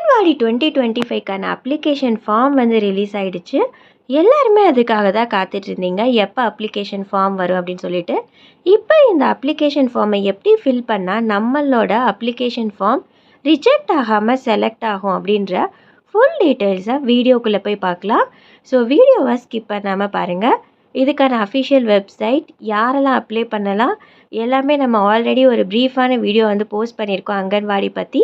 Anganwadi twenty twenty ஃபைவ்க்கான application form வந்து release ஆகிடுச்சு எல்லாருமே அதுக்காக தான் காத்துட்டு இருந்தீங்க எப்போ அப்ளிகேஷன் ஃபார்ம் வரும் அப்படின்னு சொல்லிட்டு. இப்போ இந்த அப்ளிகேஷன் ஃபார்மை எப்படி ஃபில் பண்ணால் நம்மளோட அப்ளிகேஷன் ஃபார்ம் ரிஜெக்ட் ஆகாமல் செலக்ட் ஆகும் அப்படின்ற ஃபுல் டீட்டெயில்ஸை வீடியோக்குள்ளே போய் பார்க்கலாம். ஸோ வீடியோவை ஸ்கிப் பண்ணாமல் பாருங்கள் இதுக்கான அஃபிஷியல் வெப்சைட் யாரெல்லாம் அப்ளை பண்ணலாம்? எல்லாமே நம்ம ஆல்ரெடி ஒரு ப்ரீஃபான வீடியோ வந்து போஸ்ட் பண்ணியிருக்கோம் அங்கன்வாடி பற்றி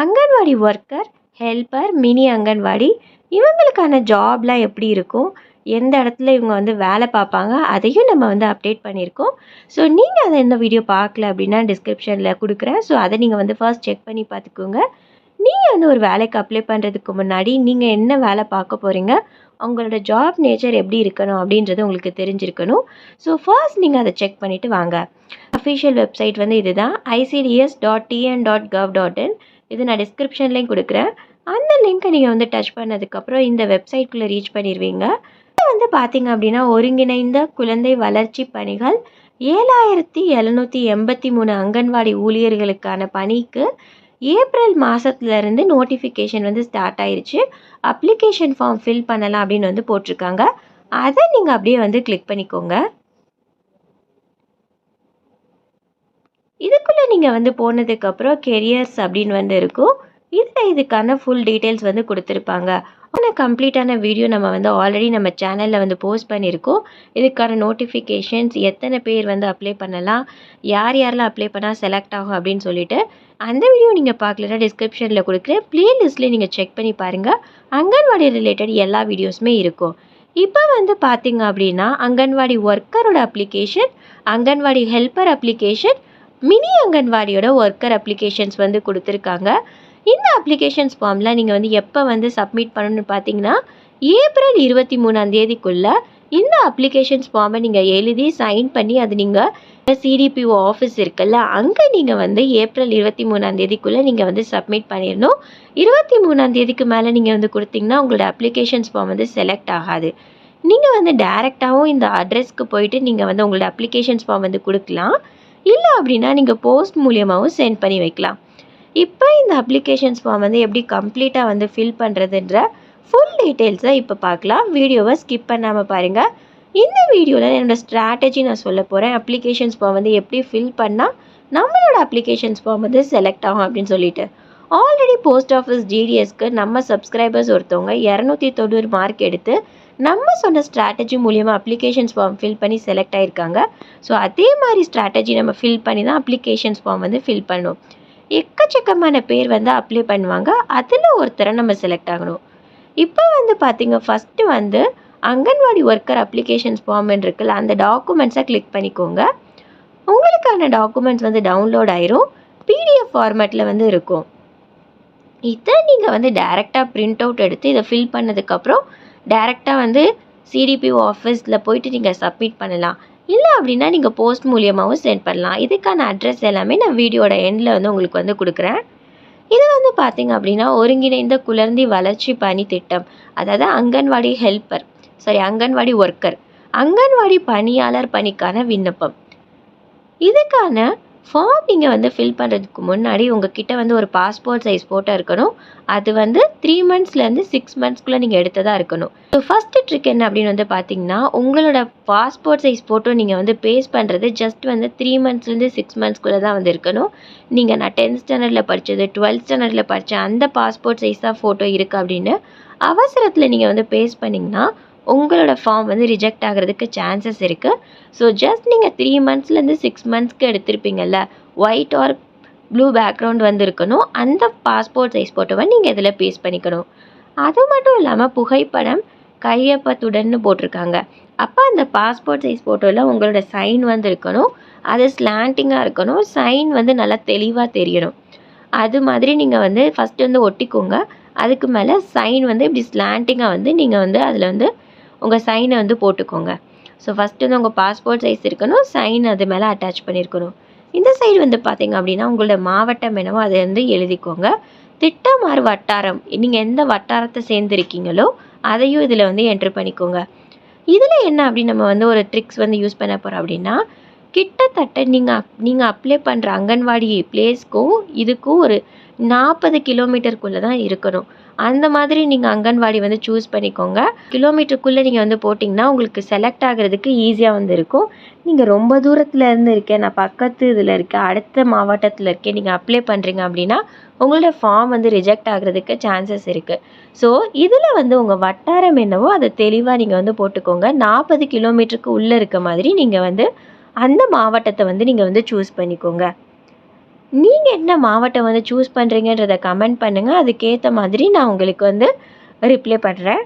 anganwadi worker helper mini anganwadi இவங்களுக்கான ஜாப்லாம் எப்படி இருக்கும்? எந்த இடத்துல இவங்க வந்து வேலை பார்ப்பாங்க? அதையும் நம்ம வந்து அப்டேட் பண்ணியிருக்கோம். ஸோ நீங்கள் அதை இந்த வீடியோ பார்க்கல அப்படின்னா டிஸ்கிரிப்ஷனில் கொடுக்குறேன். ஸோ அதை நீங்கள் வந்து ஃபர்ஸ்ட் செக் பண்ணி பார்த்துக்கோங்க. நீங்கள் வந்து ஒரு வேலைக்கு அப்ளை பண்ணுறதுக்கு முன்னாடி நீங்கள் என்ன வேலை பார்க்க போகிறீங்க உங்களோட ஜாப் நேச்சர் எப்படி இருக்கணும் அப்படின்றது உங்களுக்கு தெரிஞ்சிருக்கணும். ஸோ ஃபர்ஸ்ட் நீங்கள் அதை செக் பண்ணிவிட்டு வாங்க. அஃபிஷியல் வெப்சைட் வந்து இதுதான். ICDS dot TN dot gov dot in இது நான் டிஸ்கிரிப்ஷன்லேயும் கொடுக்குறேன். அந்த லிங்க்கை நீங்கள் வந்து டச் பண்ணதுக்கப்புறம் இந்த வெப்சைட்குள்ளே ரீச் பண்ணிடுவீங்க. இது வந்து பார்த்தீங்க அப்படின்னா ஒருங்கிணைந்த குழந்தை வளர்ச்சி பணிகள். ஏழாயிரத்தி எழுநூற்றி எண்பத்தி மூணு அங்கன்வாடி ஊழியர்களுக்கான பணிக்கு ஏப்ரல் மாதத்துலேருந்து நோட்டிஃபிகேஷன் வந்து ஸ்டார்ட் ஆயிடுச்சு அப்ளிகேஷன் ஃபார்ம் ஃபில் பண்ணலாம் அப்படின்னு வந்து போட்டிருக்காங்க. அதை நீங்கள் அப்படியே வந்து கிளிக் பண்ணிக்கோங்க. இதுக்குள்ளே நீங்கள் வந்து போனதுக்கப்புறம் கெரியர்ஸ் அப்படின்னு வந்து இருக்கும். இதில் இதுக்கான ஃபுல் டீட்டெயில்ஸ் வந்து கொடுத்துருப்பாங்க. ஆனால் கம்ப்ளீட்டான வீடியோ நம்ம வந்து ஆல்ரெடி நம்ம சேனலில் வந்து போஸ்ட் பண்ணியிருக்கோம். இதுக்கான நோட்டிஃபிகேஷன்ஸ் எத்தனை பேர் வந்து அப்ளை பண்ணலாம் யார் யாரெல்லாம் அப்ளை பண்ணால் செலக்ட் ஆகும் அப்படின்னு சொல்லிட்டு அந்த வீடியோ நீங்கள் பார்க்கலன்னா டிஸ்கிரிப்ஷனில் கொடுக்குறேன் ப்ளேலிஸ்ட்லேயே நீங்கள் செக் பண்ணி பாருங்கள் அங்கன்வாடி ரிலேட்டட் எல்லா வீடியோஸுமே இருக்கும். இப்போ வந்து பார்த்தீங்க அப்படின்னா anganwadi ஒர்க்கரோட application anganwadi helper application mini அங்கன்வாடியோட worker applications வந்து கொடுத்துருக்காங்க. இந்த அப்ளிகேஷன்ஸ் ஃபார்மில் நீங்கள் வந்து எப்போ வந்து சப்மிட் பண்ணணும்னு பார்த்தீங்கன்னா ஏப்ரல் இருபத்தி மூணாம் தேதிக்குள்ளே இந்த அப்ளிகேஷன்ஸ் ஃபார்மை நீங்கள் எழுதி சைன் பண்ணி அது நீங்கள் சிடிபிஓ ஆஃபீஸ் இருக்குல்ல அங்கே நீங்கள் வந்து ஏப்ரல் இருபத்தி மூணாம் தேதிக்குள்ளே நீங்கள் வந்து சப்மிட் பண்ணிடணும். இருபத்தி மூணாம் தேதிக்கு மேலே நீங்கள் வந்து கொடுத்தீங்கன்னா உங்களோட அப்ளிகேஷன்ஸ் ஃபார்ம் வந்து செலக்ட் ஆகாது. நீங்கள் வந்து டைரெக்டாகவும் இந்த அட்ரஸ்க்கு போயிட்டு நீங்கள் வந்து உங்களோட அப்ளிகேஷன்ஸ் ஃபார்ம் வந்து கொடுக்கலாம். இல்லை அப்படின்னா நீங்கள் போஸ்ட் மூலியமாகவும் சென்ட் பண்ணி வைக்கலாம். இப்போ இந்த அப்ளிகேஷன்ஸ் ஃபார்ம் வந்து எப்படி கம்ப்ளீட்டாக வந்து ஃபில் பண்ணுறதுன்ற ஃபுல் டீட்டெயில்ஸை இப்போ பார்க்கலாம். வீடியோவை ஸ்கிப் பண்ணாமல் பாருங்கள் இந்த வீடியோவில் என்னோடய ஸ்ட்ராட்டஜி நான் சொல்ல போகிறேன் அப்ளிகேஷன்ஸ் ஃபார்ம் வந்து எப்படி ஃபில் பண்ணால் நம்மளோட அப்ளிகேஷன்ஸ் ஃபார்ம் வந்து செலக்ட் ஆகும் அப்படின்னு சொல்லிட்டு. ஆல்ரெடி போஸ்ட் ஆஃபீஸ் ஜிடிஎஸ்க்கு நம்ம சப்ஸ்கிரைபர்ஸ் ஒருத்தவங்க இரநூத்தி தொண்ணூறு மார்க் எடுத்து நம்ம சொன்ன ஸ்ட்ராட்டஜி மூலியமாக அப்ளிகேஷன்ஸ் ஃபார்ம் ஃபில் பண்ணி செலக்ட் ஆகிருக்காங்க ஸோ அதே மாதிரி ஸ்ட்ராட்டஜி நம்ம ஃபில் பண்ணி தான் அப்ளிகேஷன்ஸ் ஃபார்ம் வந்து ஃபில் பண்ணணும். எக்கச்சக்கமான பேர் வந்து அப்ளை பண்ணுவாங்க. அதில் ஒருத்தரை நம்ம செலக்ட் ஆகணும். இப்போ வந்து பார்த்திங்க ஃபஸ்ட்டு வந்து அங்கன்வாடி ஒர்க்கர் அப்ளிகேஷன்ஸ் ஃபார்ம் இருக்குல்ல அந்த டாக்குமெண்ட்ஸை கிளிக் பண்ணிக்கோங்க. உங்களுக்கான டாக்குமெண்ட்ஸ் வந்து டவுன்லோட் ஆயிரும். பிடிஎஃப் ஃபார்மேட்டில் வந்து இருக்கும். இதை நீங்கள் வந்து டேரெக்டாக பிரிண்ட் அவுட் எடுத்து இதை ஃபில் பண்ணதுக்கப்புறம் டேரெக்டாக வந்து சிடிபிஓ ஆஃபீஸில் போயிட்டு நீங்கள் சப்மிட் பண்ணலாம். இல்லை அப்படின்னா நீங்கள் போஸ்ட் மூலியமாகவும் சென்ட் பண்ணலாம். இதுக்கான அட்ரஸ் எல்லாமே நான் வீடியோட எண்டில் வந்து உங்களுக்கு வந்து கொடுக்குறேன். இது வந்து பார்த்தீங்க அப்படின்னா ஒருங்கிணைந்த குளர்ந்தி வளர்ச்சி பணி திட்டம். அதாவது anganwadi helper sorry anganwadi worker anganwadi பணியாளர் பணிக்கான விண்ணப்பம். இதுக்கான ஃபார்ம் நீங்கள் வந்து ஃபில் பண்ணுறதுக்கு முன்னாடி உங்ககிட்ட வந்து ஒரு பாஸ்போர்ட் சைஸ் ஃபோட்டோ இருக்கணும். அது வந்து த்ரீ மந்த்ஸ்லேருந்து சிக்ஸ் மந்த்ஸ்க்குள்ளே நீங்கள் எடுத்ததாக இருக்கணும். ஸோ ஃபஸ்ட்டு ட்ரிக் என்ன அப்படின்னு வந்து பார்த்தீங்கன்னா உங்களோட பாஸ்போர்ட் சைஸ் ஃபோட்டோ நீங்கள் வந்து பேஸ் பண்ணுறது ஜஸ்ட் வந்து த்ரீ மந்த்ஸ்லேருந்து சிக்ஸ் மந்த்ஸ்க்குள்ளே தான் வந்து இருக்கணும். நீங்கள் நான் டென்த் ஸ்டாண்டர்டில் படித்தது டுவெல்த் ஸ்டாண்டர்டில் படித்தேன் அந்த பாஸ்போர்ட் சைஸ் தான் ஃபோட்டோ இருக்குது அப்படின்னு அவசரத்தில் நீங்கள் வந்து பேஸ் பண்ணிங்கன்னா உங்களோட ஃபார்ம் வந்து ரிஜெக்ட் ஆகிறதுக்கு சான்சஸ் இருக்குது ஸோ ஜஸ்ட் நீங்கள் த்ரீ மந்த்ஸ்லேருந்து சிக்ஸ் மந்த்ஸ்க்கு எடுத்திருப்பீங்கல்ல ஒயிட் ஆர் ப்ளூ பேக்ரவுண்ட் வந்து இருக்கணும் அந்த பாஸ்போர்ட் சைஸ் ஃபோட்டோவை நீங்கள் இதில் பேஸ்ட் பண்ணிக்கணும். அது மட்டும் இல்லாமல் புகைப்படம் கையப்பத்துடன் போட்டிருக்காங்க. அப்போ அந்த பாஸ்போர்ட் சைஸ் ஃபோட்டோவில் உங்களோட சைன் வந்து இருக்கணும் அது ஸ்லாண்டிங்காக இருக்கணும். சைன் வந்து நல்லா தெளிவாக தெரியணும். அது மாதிரி நீங்கள் வந்து ஃபஸ்ட்டு வந்து ஒட்டிக்கோங்க. அதுக்கு மேலே சைன் வந்து இப்படி ஸ்லாண்டிங்காக வந்து நீங்கள் வந்து அதில் வந்து உங்கள் சைனை வந்து போட்டுக்கோங்க. ஸோ ஃபஸ்ட்டு வந்து உங்கள் பாஸ்போர்ட் சைஸ் இருக்கணும் சைன் அது மேலே அட்டாச் பண்ணியிருக்கணும் இந்த சைடு வந்து பார்த்தீங்க அப்படின்னா உங்களோட மாவட்டம் என்னவோ அதை வந்து எழுதிக்கோங்க. திட்டமாறு வட்டாரம் நீங்கள் எந்த வட்டாரத்தை சேர்ந்துருக்கீங்களோ அதையும் இதில் வந்து என்ட்ரு பண்ணிக்கோங்க. இதில் என்ன அப்படின்னு நம்ம வந்து ஒரு ட்ரிக்ஸ் வந்து யூஸ் பண்ண போகிறோம் அப்படின்னா கிட்டத்தட்ட நீங்கள் நீங்கள் அப்ளை பண்ணுற அங்கன்வாடி பிளேஸ்க்கும் இதுக்கும் ஒரு நாற்பது கிலோமீட்டருக்குள்ளே தான் இருக்கணும். அந்த மாதிரி நீங்கள் அங்கன்வாடி வந்து சூஸ் பண்ணிக்கோங்க. கிலோமீட்டருக்குள்ளே நீங்கள் வந்து போட்டிங்கன்னா உங்களுக்கு செலக்ட் ஆகிறதுக்கு ஈஸியாக வந்து இருக்கும். நீங்கள் ரொம்ப தூரத்தில் இருந்து இருக்கேன் நான் பக்கத்து இதில் இருக்கேன் அடுத்த மாவட்டத்தில் இருக்கேன் நீங்கள் அப்ளை பண்ணுறீங்க அப்படின்னா உங்களோட ஃபார்ம் வந்து ரிஜெக்ட் ஆகிறதுக்கு சான்சஸ் இருக்குது ஸோ இதில் வந்து உங்கள் வட்டாரம் என்னவோ அதை தெளிவாக நீங்கள் வந்து போட்டுக்கோங்க. நாற்பது கிலோமீட்டருக்கு உள்ளே இருக்க மாதிரி நீங்கள் வந்து அந்த மாவட்டத்தை வந்து நீங்கள் வந்து சூஸ் பண்ணிக்கோங்க. நீங்கள் என்ன மாவட்டம் வந்து சூஸ் பண்ணுறீங்கன்றத கமெண்ட் பண்ணுங்கள் அதுக்கேற்ற மாதிரி நான் உங்களுக்கு வந்து ரிப்ளை பண்ணுறேன்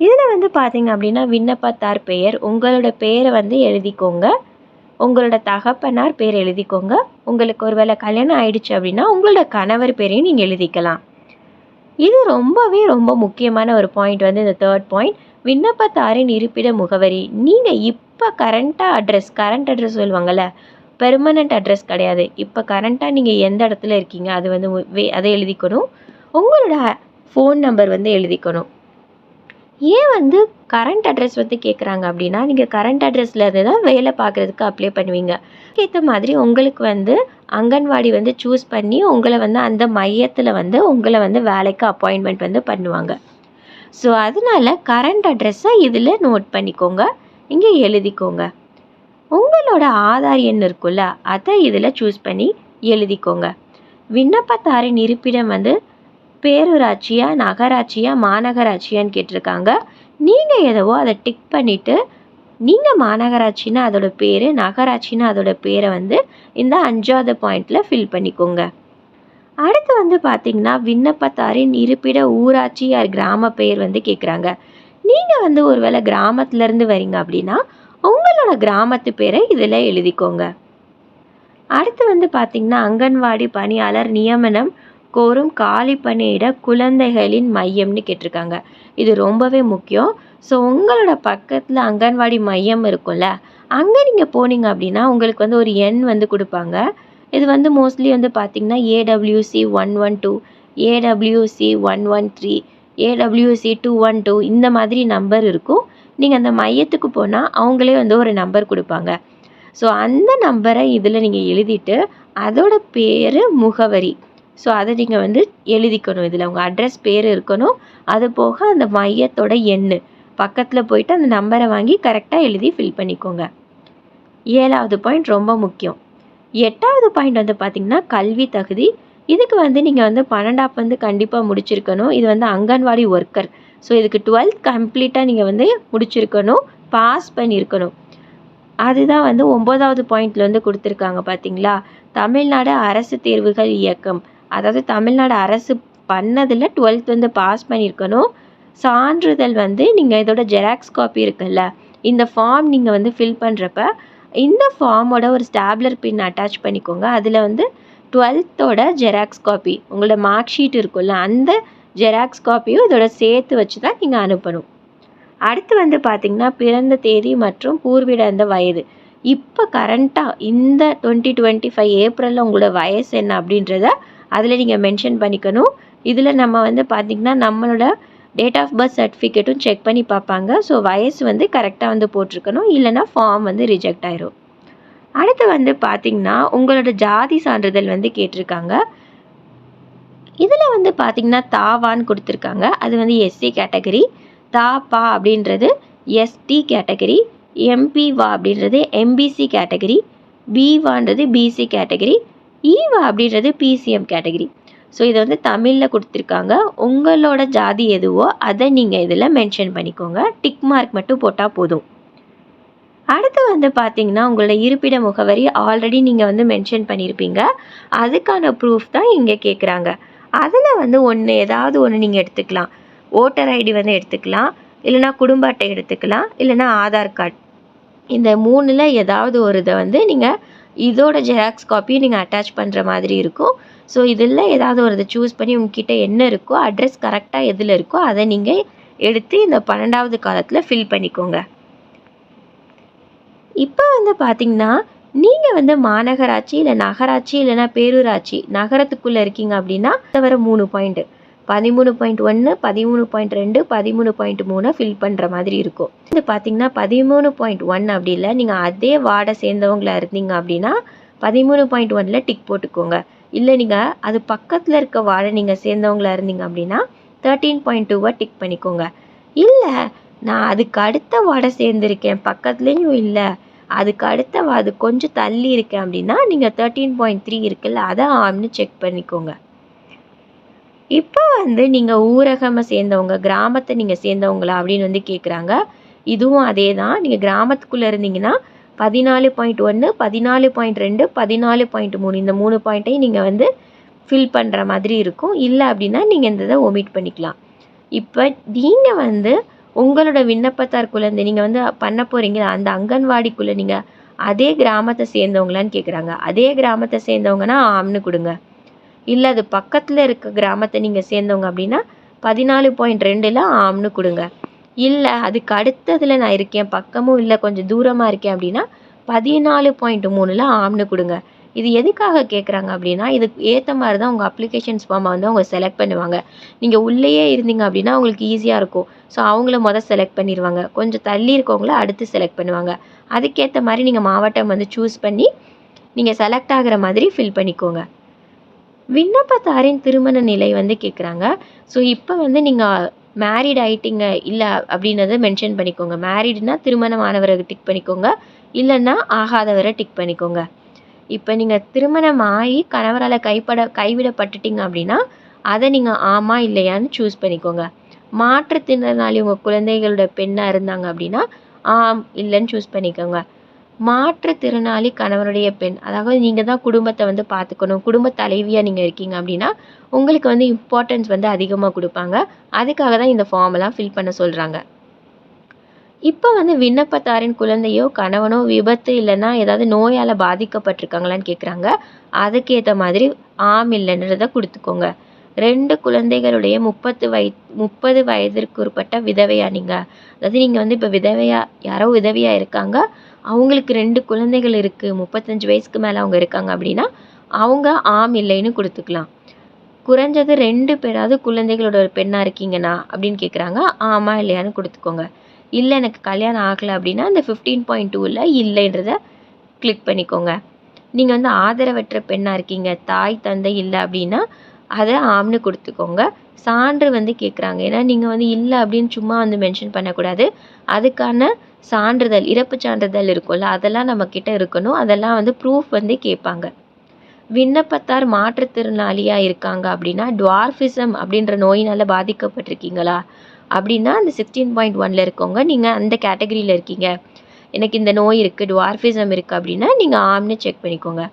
இதில் வந்து பார்த்தீங்க அப்படின்னா விண்ணப்பத்தார் பெயர் உங்களோட பெயரை வந்து எழுதிக்கோங்க. உங்களோட தகப்பனார் பேர் எழுதிக்கோங்க. உங்களுக்கு ஒருவேளை கல்யாணம் ஆயிடுச்சு அப்படின்னா உங்களோட கணவர் பேரையும் நீங்கள் எழுதிக்கலாம். இது ரொம்பவே ரொம்ப முக்கியமான ஒரு பாயிண்ட் வந்து இந்த தேர்ட் பாயிண்ட் விண்ணப்பத்தாரின் இருப்பிட முகவரி. நீங்கள் இப்போ கரண்ட்டாக அட்ரஸ் கரண்ட் அட்ரஸ் சொல்லுவாங்கள்ல பெர்மனண்ட் அட்ரஸ் கிடையாது. இப்போ கரண்ட்டாக நீங்கள் எந்த இடத்துல இருக்கீங்க அது வந்து உ- வே- அதை எழுதிக்கணும். உங்களோட ஃபோன் நம்பர் வந்து எழுதிக்கணும். ஏன் வந்து கரண்ட் அட்ரஸ் வந்து கேட்குறாங்க அப்படின்னா நீங்கள் கரண்ட் அட்ரஸில் இருந்து தான் வேலை பார்க்குறதுக்கு அப்ளை பண்ணுவீங்க. ஏற்ற மாதிரி உங்களுக்கு வந்து அங்கன்வாடி வந்து சூஸ் பண்ணி உங்களை வந்து அந்த மையத்தில் வந்து உங்களை வந்து வேலைக்கு அப்பாயின்மெண்ட் வந்து பண்ணுவாங்க. ஸோ அதனால கரண்ட் அட்ரஸை இதில் நோட் பண்ணிக்கோங்க. இங்கே எழுதிக்கோங்க. உங்களோட ஆதார் எண் இருக்குல்ல அதை இதில் சூஸ் பண்ணி எழுதிக்கோங்க. விண்ணப்பத்தாரின் இருப்பிடம் வந்து பேரூராட்சியா நகராட்சியா மாநகராட்சியான்னு கேட்டிருக்காங்க. நீங்கள் எதவோ அதை டிக் பண்ணிவிட்டு நீங்கள் மாநகராட்சின்னா அதோட பேர் நகராட்சின்னா அதோட பேரை வந்து இந்த அஞ்சாவது பாயிண்டில் ஃபில் பண்ணிக்கோங்க. அடுத்து வந்து பார்த்தீங்கன்னா விண்ணப்பத்தாரின் இருப்பிட ஊராட்சி ஆர் கிராம பெயர் வந்து கேட்குறாங்க நீங்கள் வந்து ஒருவேளை கிராமத்துலேருந்து வரீங்க அப்படின்னா உங்களோட கிராமத்து பேரை இதில் எழுதிக்கோங்க. அடுத்து வந்து பார்த்திங்கன்னா அங்கன்வாடி பணியாளர் நியமனம் கோரும் காலி பணியிட குழந்தைகளின் மையம்னு கேட்டிருக்காங்க. இது ரொம்பவே முக்கியம். ஸோ உங்களோட பக்கத்தில் அங்கன்வாடி மையம் இருக்கும்ல அங்கே நீங்கள் போனீங்க அப்படின்னா உங்களுக்கு வந்து ஒரு எண் வந்து கொடுப்பாங்க. இது வந்து மோஸ்ட்லி வந்து பார்த்திங்கன்னா AWC one one two AWC one one three AWC two one two இந்த மாதிரி நம்பர் இருக்கும். நீங்கள் அந்த மையத்துக்கு போனால் அவங்களே வந்து ஒரு நம்பர் கொடுப்பாங்க. ஸோ அந்த நம்பரை இதில் நீங்கள் எழுதிட்டு அதோட பேர் முகவரி. ஸோ அதை நீங்கள் வந்து எழுதிக்கணும். இதில் உங்கள் அட்ரஸ் பேர் இருக்கணும். அது போக அந்த மையத்தோட எண் பக்கத்தில் போயிட்டு அந்த நம்பரை வாங்கி கரெக்டாக எழுதி ஃபில் பண்ணிக்கோங்க. ஏழாவது பாயிண்ட் ரொம்ப முக்கியம். எட்டாவது பாயிண்ட் வந்து பார்த்திங்கன்னா கல்வி தகுதி. இதுக்கு வந்து நீங்கள் வந்து பன்னெண்டாப் வந்து கண்டிப்பாக முடிச்சிருக்கணும். இது வந்து அங்கன்வாடி ஒர்க்கர் ஸோ இதுக்கு டுவெல்த் கம்ப்ளீட்டாக நீங்கள் வந்து முடிச்சிருக்கணும். பாஸ் பண்ணியிருக்கணும் அதுதான் வந்து ஒம்போதாவது பாயிண்ட்ல வந்து கொடுத்துருக்காங்க பார்த்தீங்களா தமிழ்நாடு அரசு தேர்வுகள் இயக்கம். அதாவது தமிழ்நாடு அரசு பண்ணதில் டுவெல்த் வந்து பாஸ் பண்ணியிருக்கணும் சான்றிதழ் வந்து நீங்கள் இதோட ஜெராக்ஸ் காப்பி இருக்குல்ல இந்த ஃபார்ம் நீங்கள் வந்து ஃபில் பண்ணுறப்ப இந்த ஃபார்மோட ஒரு ஸ்டாப்லர் பின் அட்டாச் பண்ணிக்கோங்க. அதில் வந்து டுவெல்த்தோட ஜெராக்ஸ் காப்பி உங்களோட மார்க் ஷீட் இருக்கும்ல அந்த ஜெராக்ஸ் காப்பியும் இதோட சேர்த்து வச்சு தான் நீங்கள் அனுப்பணும். அடுத்து வந்து பார்த்திங்கன்னா பிறந்த தேதி மற்றும் பூர்வீட வயது. இப்போ கரண்ட்டாக இந்த டுவெண்ட்டி டுவெண்ட்டி ஃபைவ் ஏப்ரலில் உங்களோட வயசு என்ன அப்படின்றத அதில் நீங்கள் மென்ஷன் பண்ணிக்கணும். இதில் நம்ம வந்து பார்த்திங்கன்னா நம்மளோட டேட் ஆஃப் பர்த் சர்டிஃபிகேட்டும் செக் பண்ணி பார்ப்பாங்க. ஸோ வயசு வந்து கரெக்டாக வந்து போட்டிருக்கணும். இல்லைன்னா ஃபார்ம் வந்து ரிஜெக்ட் ஆயிரும். அடுத்து வந்து பார்த்திங்கன்னா உங்களோட ஜாதி சான்றிதழ் வந்து கேட்டிருக்காங்க. இதில் வந்து பார்த்திங்கன்னா தாவான்னு கொடுத்துருக்காங்க. அது வந்து எஸ்சி கேட்டகரி தா பா அப்படின்றது எஸ்டி கேட்டகரி எம்பி வா அப்படின்றது எம்பிசி கேட்டகரி பிவான்றது பிசி கேட்டகரி ஈவா அப்படின்றது பிசிஎம் கேட்டகரி ஸோ இதை வந்து தமிழில் கொடுத்துருக்காங்க. உங்களோட ஜாதி எதுவோ அதை நீங்கள் இதில் மென்ஷன் பண்ணிக்கோங்க. டிக் மார்க் மட்டும் போட்டால் போதும். அடுத்து வந்து பார்த்தீங்கன்னா உங்களோட இருப்பிட முகவரி ஆல்ரெடி நீங்கள் வந்து மென்ஷன் பண்ணியிருப்பீங்க அதுக்கான ப்ரூஃப் தான் இங்கே கேட்குறாங்க அதில் வந்து ஒன்று ஏதாவது ஒன்று நீங்கள் எடுத்துக்கலாம். ஓட்டர் ஐடி வந்து எடுத்துக்கலாம். இல்லைனா குடும்ப அட்டை எடுத்துக்கலாம். இல்லைனா ஆதார் கார்டு இந்த மூணில் ஏதாவது ஒரு இதை வந்து நீங்கள் இதோட ஜெராக்ஸ் காப்பியும் நீங்கள் அட்டாச் பண்ணுற மாதிரி இருக்கும். ஸோ இதில் ஏதாவது ஒரு இதை சூஸ் பண்ணி உங்ககிட்ட என்ன இருக்கோ அட்ரஸ் கரெக்டாக எதில் இருக்கோ அதை நீங்கள் எடுத்து இந்த பன்னெண்டாவது காலத்தில் ஃபில் பண்ணிக்கோங்க. இப்போ வந்து பார்த்தீங்கன்னா நீங்கள் வந்து மாநகராட்சி இல்லை நகராட்சி இல்லைன்னா பேரூராட்சி நகரத்துக்குள்ளே இருக்கீங்க அப்படின்னா அதை வர மூணு பாயிண்ட்டு பதிமூணு பாயிண்ட் ஒன்று பதிமூணு பாயிண்ட் ரெண்டு பதிமூணு பாயிண்ட் மூணை ஃபில் பண்ணுற மாதிரி இருக்கும். இது பார்த்தீங்கன்னா பதிமூணு பாயிண்ட் ஒன் அப்படி இல்லை. நீங்கள் அதே வார்டை சேர்ந்தவங்களா இருந்தீங்க அப்படின்னா பதிமூணு பாயிண்ட் ஒனில் டிக் போட்டுக்கோங்க. இல்லை நீங்கள் அது பக்கத்தில் இருக்க வார்டை நீங்கள் சேர்ந்தவங்களா இருந்தீங்க அப்படின்னா தேர்ட்டீன் பாயிண்ட் டூவை டிக் பண்ணிக்கோங்க. இல்லை நான் அதுக்கு அடுத்த வார்டை சேர்ந்துருக்கேன். பக்கத்துலேயும் இல்லை. அதுக்கு அடுத்த அது கொஞ்சம் தள்ளி இருக்கேன் அப்படின்னா நீங்கள் தேர்ட்டீன் பாயிண்ட் த்ரீ இருக்குல்ல அதை ஆம்னு செக் பண்ணிக்கோங்க. இப்போ வந்து நீங்கள் ஊரகமாக சேர்ந்தவங்க கிராமத்தை நீங்கள் சேர்ந்தவங்களா அப்படின்னு வந்து கேட்குறாங்க இதுவும் அதே தான் நீங்கள் கிராமத்துக்குள்ளே இருந்தீங்கன்னா பதினாலு பாயிண்ட் ஒன்று பதினாலு பாயிண்ட் ரெண்டு பதினாலு பாயிண்ட் மூணு இந்த மூணு பாயிண்ட்டையும் நீங்கள் வந்து ஃபில் பண்ணுற மாதிரி இருக்கும். இல்லை அப்படின்னா நீங்கள் இந்த இதை ஒமிட் பண்ணிக்கலாம். இப்போ நீங்கள் வந்து உங்களோட விண்ணப்பத்தார் குழந்தை நீங்கள் வந்து பண்ண போகிறீங்க அந்த அங்கன்வாடிக்குள்ளே நீங்கள் அதே கிராமத்தை சேர்ந்தவங்களான்னு கேட்குறாங்க அதே கிராமத்தை சேர்ந்தவங்கன்னா ஆம்னு கொடுங்க. இல்லை அது பக்கத்தில் இருக்க கிராமத்தை நீங்கள் சேர்ந்தவங்க அப்படின்னா பதினாலு பாயிண்ட் ரெண்டில் ஆம்னு கொடுங்க. இல்லை அதுக்கு அடுத்ததில் நான் இருக்கேன் பக்கமும் இல்லை கொஞ்சம் தூரமாக இருக்கேன் அப்படின்னா பதினாலு பாயிண்ட் மூணில் ஆம்னு கொடுங்க. இது எதுக்காக கேட்குறாங்க அப்படின்னா இதுக்கு ஏற்ற மாதிரி தான் உங்கள் அப்ளிகேஷன்ஸ் ஃபார்மை வந்து அவங்க செலக்ட் பண்ணுவாங்க. நீங்கள் உள்ளேயே இருந்தீங்க அப்படின்னா உங்களுக்கு ஈஸியாக இருக்கும். ஸோ அவங்கள மொதல் செலக்ட் பண்ணிடுவாங்க கொஞ்சம் தள்ளி இருக்கவங்கள அடுத்து செலக்ட் பண்ணுவாங்க. அதுக்கேற்ற மாதிரி நீங்கள் மாவட்டம் வந்து சூஸ் பண்ணி நீங்கள் செலக்ட் ஆகிற மாதிரி ஃபில் பண்ணிக்கோங்க. விண்ணப்பதாரின் திருமண நிலை வந்து கேட்குறாங்க ஸோ இப்போ வந்து நீங்கள் மேரிட் ஆயிட்டீங்க இல்லை அப்படின்றத மென்ஷன் பண்ணிக்கோங்க. மேரிட்னா திருமணமானவரை டிக் பண்ணிக்கோங்க. இல்லைன்னா ஆகாதவரை டிக் பண்ணிக்கோங்க. இப்போ நீங்கள் திருமணம் ஆகி கணவரால் கைப்பட கைவிடப்பட்டுட்டீங்க அப்படின்னா அதை நீங்கள் ஆமா இல்லையான்னு சூஸ் பண்ணிக்கோங்க. மாற்றுத்திறனாளி உங்கள் குழந்தைகளோட பெண்ணாக இருந்தாங்க அப்படின்னா ஆம் இல்லைன்னு சூஸ் பண்ணிக்கோங்க. மாற்றுத்திறனாளி கணவருடைய பெண் அதாவது நீங்கள் தான் குடும்பத்தை வந்து பார்த்துக்கணும் குடும்ப தலைவியாக நீங்கள் இருக்கீங்க அப்படின்னா உங்களுக்கு வந்து இம்பார்ட்டன்ஸ் வந்து அதிகமாக கொடுப்பாங்க. அதுக்காக தான் இந்த ஃபார்ம் எல்லாம் ஃபில் பண்ண சொல்கிறாங்க இப்போ வந்து விண்ணப்பத்தாரின் குழந்தையோ கணவனோ விபத்து இல்லைன்னா ஏதாவது நோயால் பாதிக்கப்பட்டிருக்காங்களான்னு கேட்குறாங்க அதுக்கேற்ற மாதிரி ஆம் இல்லைன்றதை கொடுத்துக்கோங்க. ரெண்டு குழந்தைகளுடைய முப்பத்து வய முப்பது வயதிற்கு உட்பட்ட விதவையா நீங்கள் அதாவது நீங்கள் வந்து இப்போ விதவையா யாரோ விதவையாக இருக்காங்க. அவங்களுக்கு ரெண்டு குழந்தைகள் இருக்குது முப்பத்தஞ்சு வயசுக்கு மேலே அவங்க இருக்காங்க அப்படின்னா அவங்க ஆம் இல்லைன்னு கொடுத்துக்கலாம். குறைஞ்சது ரெண்டு பேராவது குழந்தைகளோட ஒரு பெண்ணாக இருக்கீங்கண்ணா அப்படின்னு கேட்குறாங்க ஆமா இல்லையான்னு கொடுத்துக்கோங்க. இல்லை எனக்கு கல்யாணம் ஆகலை அப்படின்னா அந்த ஃபிஃப்டீன் பாயிண்ட் டூவில் இல்லைன்றத கிளிக் பண்ணிக்கோங்க. நீங்கள் வந்து ஆதரவற்ற பெண்ணாக இருக்கீங்க தாய் தந்தை இல்லை அப்படின்னா அதை ஆம்னு கொடுத்துக்கோங்க. சான்று வந்து கேட்குறாங்க ஏன்னா நீங்கள் வந்து இல்லை அப்படின்னு சும்மா வந்து மென்ஷன் பண்ணக்கூடாது. அதுக்கான சான்றிதழ் இறப்பு சான்றிதழ் இருக்கும்ல அதெல்லாம் நம்மக்கிட்ட இருக்கணும். அதெல்லாம் வந்து ப்ரூஃப் வந்து கேட்பாங்க. விண்ணப்பத்தார் மாற்றுத்திறனாளியாக இருக்காங்க அப்படின்னா டுவார்ஃபிசம் அப்படின்ற நோயினால் பாதிக்கப்பட்டிருக்கீங்களா? அப்படின்னா அந்த சிக்ஸ்டீன் பாயிண்ட் ஒனில் இருக்கவங்க நீங்கள் அந்த கேட்டகரியில் இருக்கீங்க. எனக்கு இந்த நோய் இருக்குது டுவார்ஃபிசம் இருக்குது அப்படின்னா நீங்கள் ஆம்னு செக் பண்ணிக்கோங்க.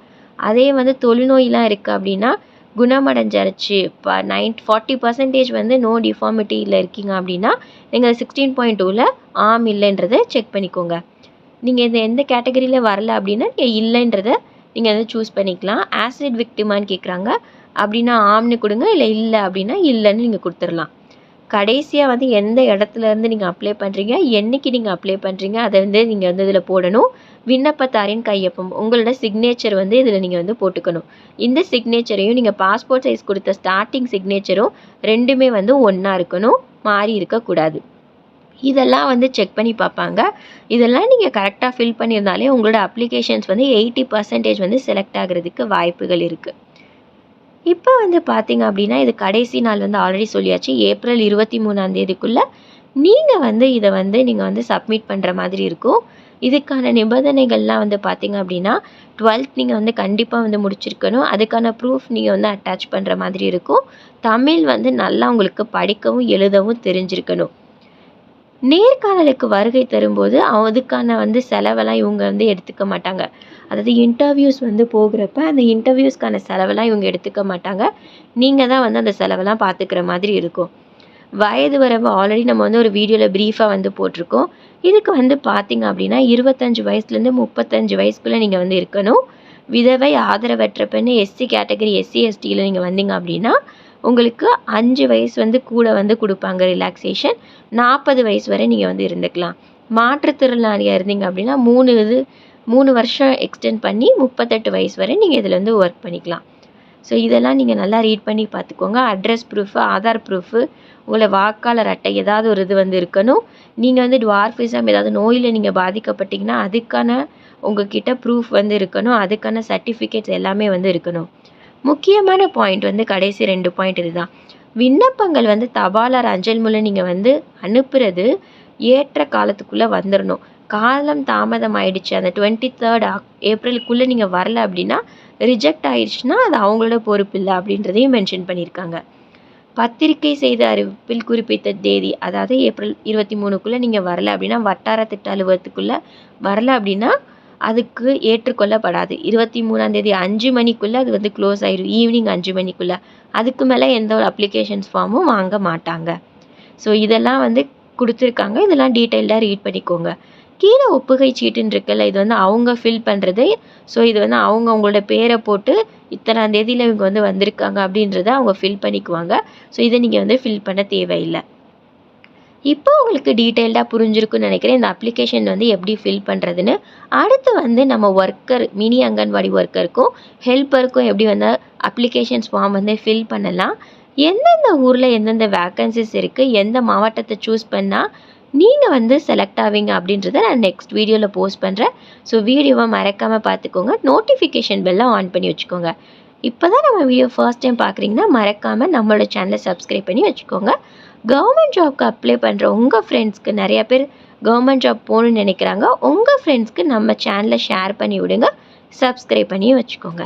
அதே வந்து தொழுநோயெலாம் இருக்குது அப்படின்னா குணமடைஞ்சிருச்சு. இப்போ நைன் ஃபார்ட்டி பர்சன்டேஜ் வந்து நோ டிஃபார்மிட்டியில் இருக்கீங்க அப்படின்னா நீங்கள் சிக்ஸ்டீன் பாயிண்ட் டூவில் ஆம் இல்லைன்றதை செக் பண்ணிக்கோங்க. நீங்கள் இது எந்த கேட்டகரியில் வரல அப்படின்னா நீங்கள் இல்லைன்றதை நீங்கள் வந்து சூஸ் பண்ணிக்கலாம். ஆசிட் விக்டிமான்னு கேட்குறாங்க அப்படின்னா ஆம்னு கொடுங்க இல்லை இல்லை அப்படின்னா இல்லைன்னு நீங்கள் கொடுத்துடலாம். கடைசியாக வந்து எந்த இடத்துல இருந்து நீங்கள் அப்ளை பண்ணுறீங்க என்னைக்கு நீங்கள் அப்ளை பண்ணுறீங்க அதை வந்து நீங்கள் வந்து இதில் போடணும். விண்ணப்பத்தாரின் கையொப்பம் உங்களோட சிக்னேச்சர் வந்து இதில் நீங்கள் வந்து போட்டுக்கணும். இந்த சிக்னேச்சரையும் நீங்கள் பாஸ்போர்ட் சைஸ் கொடுத்த ஸ்டார்டிங் சிக்னேச்சரும் ரெண்டுமே வந்து ஒன்றா இருக்கணும் மாறி இருக்கக்கூடாது இதெல்லாம் வந்து செக் பண்ணி பார்ப்பாங்க. இதெல்லாம் நீங்கள் கரெக்டாக ஃபில் பண்ணியிருந்தாலே உங்களோட அப்ளிகேஷன்ஸ் வந்து எயிட்டி பர்சன்டேஜ் வந்து செலக்ட் ஆகிறதுக்கு வாய்ப்புகள் இருக்குது இப்போ வந்து பார்த்தீங்க அப்படின்னா இது கடைசி நாள் வந்து ஆல்ரெடி சொல்லியாச்சு. ஏப்ரல் இருபத்தி மூணாம் தேதிக்குள்ளே நீங்கள் வந்து இதை வந்து நீங்கள் வந்து சப்மிட் பண்ணுற மாதிரி இருக்கும். இதுக்கான நிபந்தனைகள்லாம் வந்து பார்த்தீங்க அப்படின்னா டுவெல்த் நீங்கள் வந்து கண்டிப்பாக வந்து முடிச்சிருக்கணும். அதுக்கான ப்ரூஃப் நீங்கள் வந்து அட்டாச் பண்ணுற மாதிரி இருக்கும். தமிழ் வந்து நல்லா உங்களுக்கு படிக்கவும் எழுதவும் தெரிஞ்சிருக்கணும். நேர்காணலுக்கு வருகை தரும்போது அதுக்கான வந்து செலவெல்லாம் இவங்க வந்து எடுத்துக்க மாட்டாங்க. அதாவது இன்டர்வியூஸ் வந்து போகிறப்ப அந்த இன்டர்வியூஸ்க்கான செலவெல்லாம் இவங்க எடுத்துக்க மாட்டாங்க. நீங்கள் தான் வந்து அந்த செலவெல்லாம் பார்த்துக்கிற மாதிரி இருக்கும். வயது வரம்பு ஆல்ரெடி நம்ம வந்து ஒரு வீடியோவில் ப்ரீஃபாக வந்து போட்டிருக்கோம். இதுக்கு வந்து பார்த்தீங்க அப்படின்னா இருபத்தஞ்சு வயசுலேருந்து முப்பத்தஞ்சு வயசுக்குள்ளே நீங்கள் வந்து இருக்கணும். விதவை ஆதரவற்ற பெண் எஸ்சி கேட்டகரி எஸ்சி எஸ்டியில் நீங்கள் வந்தீங்க அப்படின்னா உங்களுக்கு அஞ்சு வயசு வந்து கூட வந்து கொடுப்பாங்க ரிலாக்ஸேஷன் நாற்பது வயசு வரை நீங்கள் வந்து இருந்துக்கலாம். மாற்றுத்திறனாளியாக இருந்தீங்க அப்படின்னா மூணு இது மூணு வருஷம் எக்ஸ்டெண்ட் பண்ணி முப்பத்தெட்டு வயசு வரை நீங்கள் இதில் வந்து ஒர்க் பண்ணிக்கலாம். ஸோ இதெல்லாம் நீங்கள் நல்லா ரீட் பண்ணி பார்த்துக்கோங்க. அட்ரஸ் ப்ரூஃபு ஆதார் ப்ரூஃபு உங்களை வாக்காளர் அட்டை ஏதாவது ஒரு இது வந்து இருக்கணும். நீங்கள் வந்து டுவார்ஃபிசம் ஏதாவது நோயில் நீங்கள் பாதிக்கப்பட்டீங்கன்னா அதுக்கான உங்ககிட்ட ப்ரூஃப் வந்து இருக்கணும். அதுக்கான சர்டிஃபிகேட்ஸ் எல்லாமே வந்து இருக்கணும். முக்கியமான பாயிண்ட் வந்து கடைசி ரெண்டு பாயிண்ட் இதுதான். விண்ணப்பங்கள் வந்து தபாலர் அஞ்சல் மூலம் நீங்கள் வந்து அனுப்புறது ஏற்ற காலத்துக்குள்ளே வந்துடணும் காலம் தாமதம் ஆயிடுச்சு அந்த டுவெண்ட்டி தேர்ட் ஏப்ரலுக்குள்ளே நீங்கள் வரல அப்படின்னா ரிஜெக்ட் ஆயிடுச்சுன்னா அது அவங்களோட பொறுப்பு இல்லை அப்படின்றதையும் மென்ஷன் பண்ணியிருக்காங்க. பத்திரிகை செய்த அறிவிப்பில் குறிப்பிட்ட தேதி அதாவது ஏப்ரல் இருபத்தி மூணுக்குள்ளே நீங்கள் வரல அப்படின்னா வட்டார திட்ட அலுவலகத்துக்குள்ளே வரல அப்படின்னா அதுக்கு ஏற்றுக்கொள்ளப்படாது. இருபத்தி மூணாம் தேதி அஞ்சு மணிக்குள்ளே அது வந்து க்ளோஸ் ஆயிடும் ஈவினிங் அஞ்சு மணிக்குள்ளே. அதுக்கு மேலே எந்த ஒரு அப்ளிகேஷன்ஸ் ஃபார்மும் வாங்க மாட்டாங்க. ஸோ இதெல்லாம் வந்து கொடுத்துருக்காங்க. இதெல்லாம் டீட்டெயில்டாக ரீட் பண்ணிக்கோங்க. கீழே ஒப்புகை சீட்டுன்னு இருக்குல்ல இது வந்து அவங்க ஃபில் பண்ணுறது ஸோ இது வந்து அவங்க அவங்களோட பேரை போட்டு இத்தனாம் தேதியில் இவங்க வந்து வந்திருக்காங்க அப்படின்றத அவங்க ஃபில் பண்ணிக்குவாங்க. ஸோ இதை நீங்கள் வந்து ஃபில் பண்ண தேவையில்லை. இப்போ உங்களுக்கு டீட்டெயில்டாக புரிஞ்சிருக்குன்னு நினைக்கிறேன். இந்த அப்ளிகேஷன் வந்து எப்படி ஃபில் பண்ணுறதுன்னு அடுத்து வந்து நம்ம ஒர்க்கர் மினி அங்கன்வாடி ஒர்க்கருக்கும் ஹெல்ப்பருக்கும் எப்படி வந்து அப்ளிகேஷன்ஸ் ஃபார்ம் வந்து ஃபில் பண்ணலாம். எந்தெந்த ஊரில் எந்தெந்த வேக்கன்சிஸ் இருக்குது எந்த மாவட்டத்தை சூஸ் பண்ணால் நீங்கள் வந்து செலக்ட் ஆவீங்க அப்படின்றத நான் நெக்ஸ்ட் வீடியோவில் போஸ்ட் பண்ணுறேன் ஸோ வீடியோவை மறக்காமல் பார்த்துக்கோங்க. நோட்டிஃபிகேஷன் பெல்லாம் ஆன் பண்ணி வச்சுக்கோங்க. இப்போ தான் நம்ம வீடியோ ஃபர்ஸ்ட் டைம் பார்க்குறீங்கன்னா மறக்காமல் நம்மளோட சேனலை சப்ஸ்கிரைப் பண்ணி வச்சுக்கோங்க. கவர்மெண்ட் ஜாப்க்கு அப்ளை பண்ணுற உங்கள் ஃப்ரெண்ட்ஸ்க்கு நிறையா பேர் கவர்மெண்ட் ஜாப் போகணுன்னு நினைக்கிறாங்க. உங்கள் ஃப்ரெண்ட்ஸ்க்கு நம்ம சேனலை ஷேர் பண்ணி விடுங்க. சப்ஸ்கிரைப் பண்ணி வச்சுக்கோங்க.